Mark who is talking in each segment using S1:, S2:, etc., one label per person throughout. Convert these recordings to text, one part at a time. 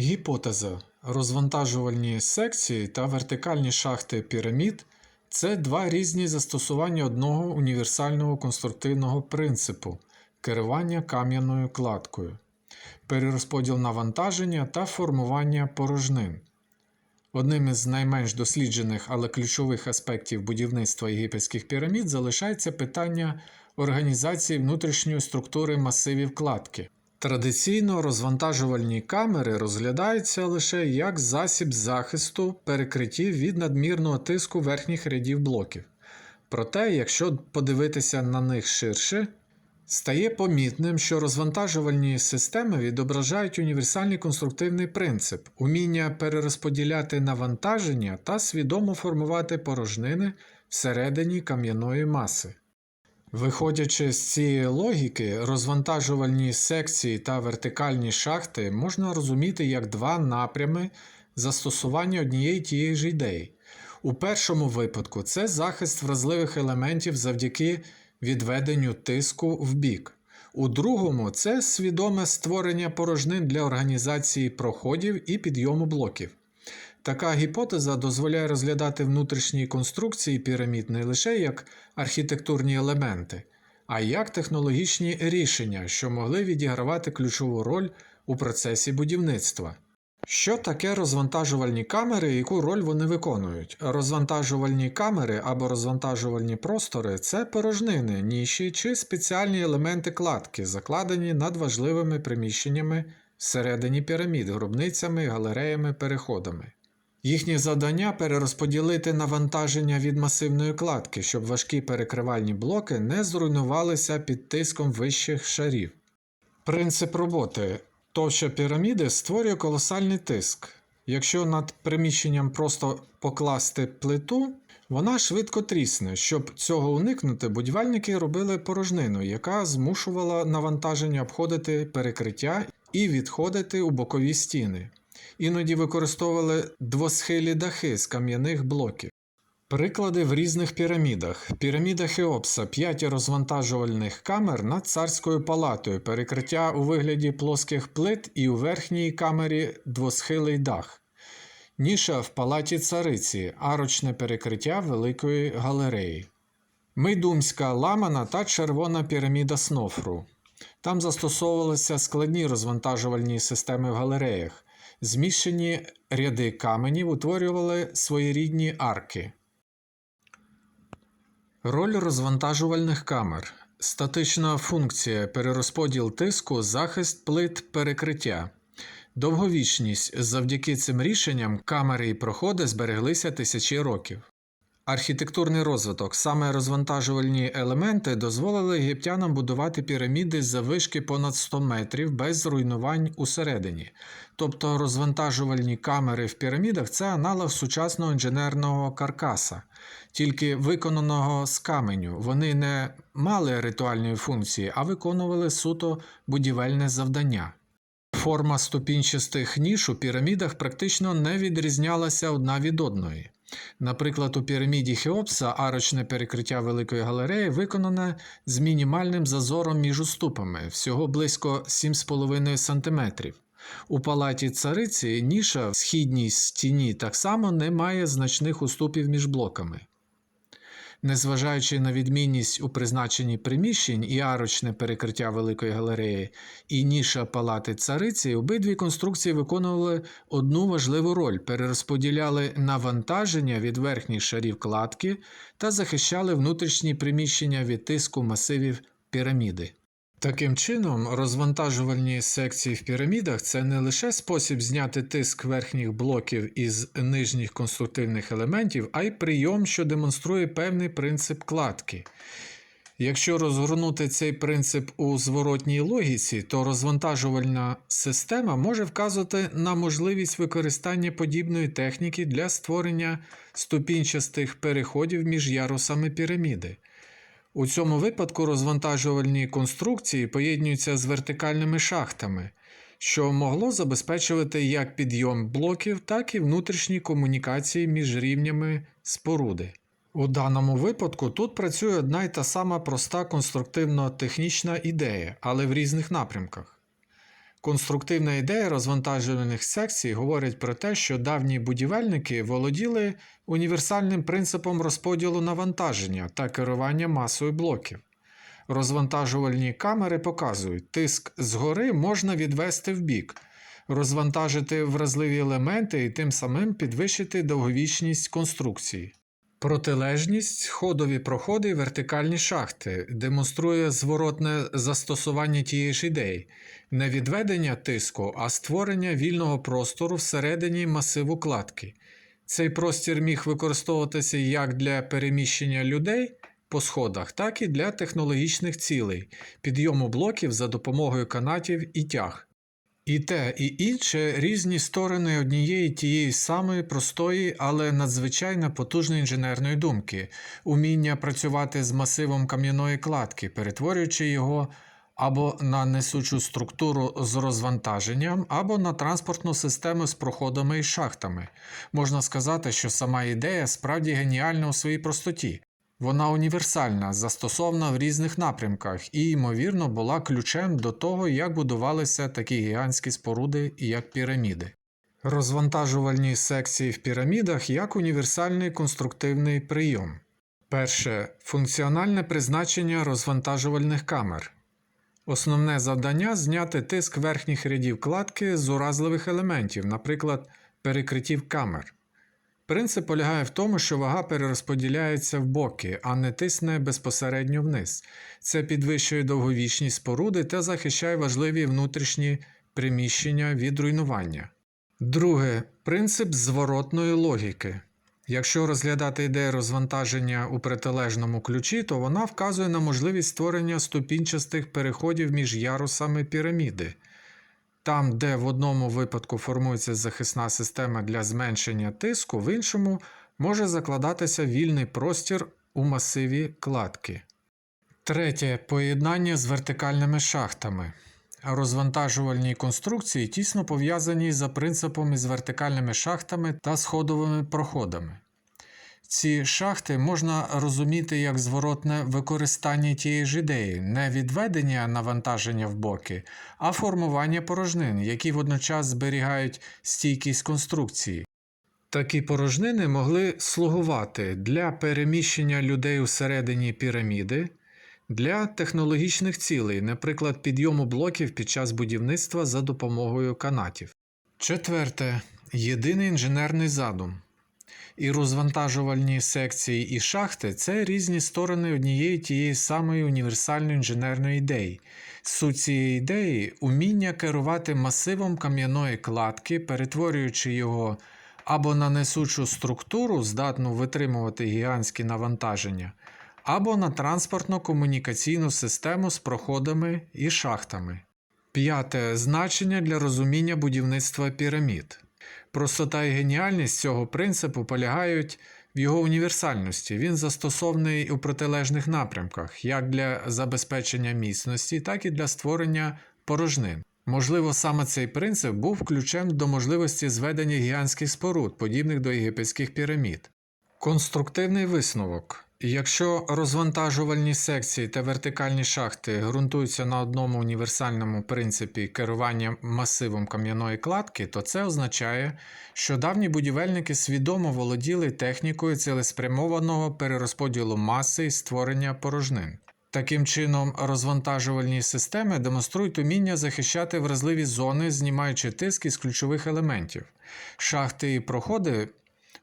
S1: Гіпотеза. Розвантажувальні секції та вертикальні шахти пірамід це два різні застосування одного універсального конструктивного принципу керування кам'яною кладкою, перерозподіл навантаження та формування порожнин. Одним із найменш досліджених, але ключових аспектів будівництва єгипетських пірамід залишається питання організації внутрішньої структури масивів кладки. Традиційно розвантажувальні камери розглядаються лише як засіб захисту перекриттів від надмірного тиску верхніх рядів блоків. Проте, якщо подивитися на них ширше, стає помітним, що розвантажувальні системи відображають універсальний конструктивний принцип уміння перерозподіляти навантаження та свідомо формувати порожнини всередині кам'яної маси. Виходячи з цієї логіки, розвантажувальні секції та вертикальні шахти можна розуміти як два напрями застосування однієї тієї ж ідеї. У першому випадку це захист вразливих елементів завдяки відведенню тиску в бік. У другому це свідоме створення порожнин для організації проходів і підйому блоків. Така гіпотеза дозволяє розглядати внутрішні конструкції пірамід не лише як архітектурні елементи, а й як технологічні рішення, що могли відігравати ключову роль у процесі будівництва. Що таке розвантажувальні камери і яку роль вони виконують? Розвантажувальні камери або розвантажувальні простори це порожнини, ніші чи спеціальні елементи кладки, закладені над важливими приміщеннями всередині пірамід, гробницями, галереями, переходами. Їхнє завдання перерозподілити навантаження від масивної кладки, щоб важкі перекривальні блоки не зруйнувалися під тиском вищих шарів. Принцип роботи товща піраміди створює колосальний тиск. Якщо над приміщенням просто покласти плиту, вона швидко трісне. Щоб цього уникнути, будівельники робили порожнину, яка змушувала навантаження обходити перекриття і відходити у бокові стіни. Іноді використовували двосхилі дахи з кам'яних блоків. Приклади в різних пірамідах. Піраміда Хеопса 5 розвантажувальних камер над царською палатою, перекриття у вигляді плоских плит і у верхній камері двосхилий дах. Ніша в палаті цариці, арочне перекриття великої галереї. Мийдумська ламана та червона піраміда Снофру. Там застосовувалися складні розвантажувальні системи в галереях. Зміщені ряди каменів утворювали своєрідні арки. Роль розвантажувальних камер. Статична функція перерозподіл тиску, захист плит перекриття. Довговічність. Завдяки цим рішенням камери і проходи збереглися тисячі років. Архітектурний розвиток. Саме розвантажувальні елементи дозволили єгиптянам будувати піраміди за вишки понад 100 метрів без зруйнувань усередині. Тобто розвантажувальні камери в пірамідах це аналог сучасного інженерного каркаса, тільки виконаного з каменю. Вони не мали ритуальної функції, а виконували суто будівельне завдання. Форма ступінчастих ніж у пірамідах практично не відрізнялася одна від одної. Наприклад, у піраміді Хеопса арочне перекриття великої галереї виконане з мінімальним зазором між уступами, всього близько 7,5 см. У палаті цариці ніша в східній стіні так само не має значних уступів між блоками. Незважаючи на відмінність у призначенні приміщень і арочне перекриття великої галереї, і ніша палати цариці, обидві конструкції виконували одну важливу роль: перерозподіляли навантаження від верхніх шарів кладки та захищали внутрішні приміщення від тиску масивів піраміди. Таким чином, розвантажувальні секції в пірамідах це не лише спосіб зняти тиск верхніх блоків із нижніх конструктивних елементів, а й прийом, що демонструє певний принцип кладки. Якщо розгорнути цей принцип у зворотній логіці, то розвантажувальна система може вказувати на можливість використання подібної техніки для створення ступінчастих переходів між ярусами піраміди. У цьому випадку розвантажувальні конструкції поєднуються з вертикальними шахтами, що могло забезпечувати як підйом блоків, так і внутрішні комунікації між рівнями споруди. У даному випадку тут працює одна й та сама проста конструктивно-технічна ідея, але в різних напрямках. Конструктивна ідея розвантажувальних секцій говорить про те, що давні будівельники володіли універсальним принципом розподілу навантаження та керування масою блоків. Розвантажувальні камери показують, тиск згори можна відвести вбік, розвантажити вразливі елементи і тим самим підвищити довговічність конструкції. Протилежність ходові проходи вертикальні шахти демонструє зворотне застосування тієї ж ідеї, не відведення тиску, а створення вільного простору всередині масиву кладки. Цей простір міг використовуватися як для переміщення людей по сходах, так і для технологічних цілей, підйому блоків за допомогою канатів і тяг. І те, і інше різні сторони однієї тієї самої простої, але надзвичайно потужної інженерної думки, уміння працювати з масивом кам'яної кладки, перетворюючи його або на несучу структуру з розвантаженням, або на транспортну систему з проходами і шахтами. Можна сказати, що сама ідея справді геніальна у своїй простоті. Вона універсальна, застосована в різних напрямках і, ймовірно, була ключем до того, як будувалися такі гігантські споруди, як піраміди. Розвантажувальні секції в пірамідах як універсальний конструктивний прийом. Перше функціональне призначення розвантажувальних камер. Основне завдання зняти тиск верхніх рядів кладки з уразливих елементів, наприклад, перекриттів камер. Принцип полягає в тому, що вага перерозподіляється в боки, а не тисне безпосередньо вниз. Це підвищує довговічність споруди та захищає важливі внутрішні приміщення від руйнування. Друге принцип зворотної логіки. Якщо розглядати ідею розвантаження у протилежному ключі, то вона вказує на можливість створення ступінчастих переходів між ярусами піраміди. Там, де в одному випадку формується захисна система для зменшення тиску, в іншому може закладатися вільний простір у масиві кладки. Третє поєднання з вертикальними шахтами. Розвантажувальні конструкції тісно пов'язані за принципом із вертикальними шахтами та сходовими проходами. Ці шахти можна розуміти як зворотне використання тієї ж ідеї, не відведення навантаження в боки, а формування порожнин, які водночас зберігають стійкість конструкції. Такі порожнини могли слугувати для переміщення людей усередині піраміди, для технологічних цілей, наприклад, підйому блоків під час будівництва за допомогою канатів. Четверте. Єдиний інженерний задум. І розвантажувальні секції і шахти це різні сторони однієї тієї самої універсальної інженерної ідеї. Суть цієї ідеї уміння керувати масивом кам'яної кладки, перетворюючи його або на несучу структуру, здатну витримувати гігантські навантаження, або на транспортно-комунікаційну систему з проходами і шахтами. П'яте значення для розуміння будівництва пірамід. Простота і геніальність цього принципу полягають в його універсальності. Він застосований у протилежних напрямках, як для забезпечення міцності, так і для створення порожнин. Можливо, саме цей принцип був ключем до можливості зведення гігантських споруд, подібних до єгипетських пірамід. Конструктивний висновок. Якщо розвантажувальні секції та вертикальні шахти ґрунтуються на одному універсальному принципі керування масивом кам'яної кладки, то це означає, що давні будівельники свідомо володіли технікою цілеспрямованого перерозподілу маси і створення порожнин. Таким чином, розвантажувальні системи демонструють уміння захищати вразливі зони, знімаючи тиск із ключових елементів. Шахти і проходи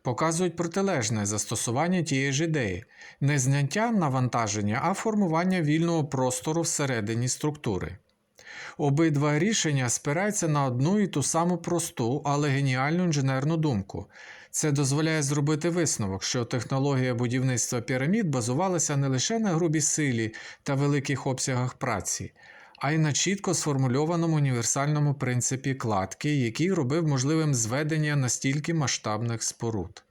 S1: показують протилежне застосування тієї ж ідеї, не зняття навантаження, а формування вільного простору всередині структури. Обидва рішення спираються на одну і ту саму просту, але геніальну інженерну думку. Це дозволяє зробити висновок, що технологія будівництва пірамід базувалася не лише на грубій силі та великих обсягах праці, а й на чітко сформульованому універсальному принципі кладки, який робив можливим зведення настільки масштабних споруд.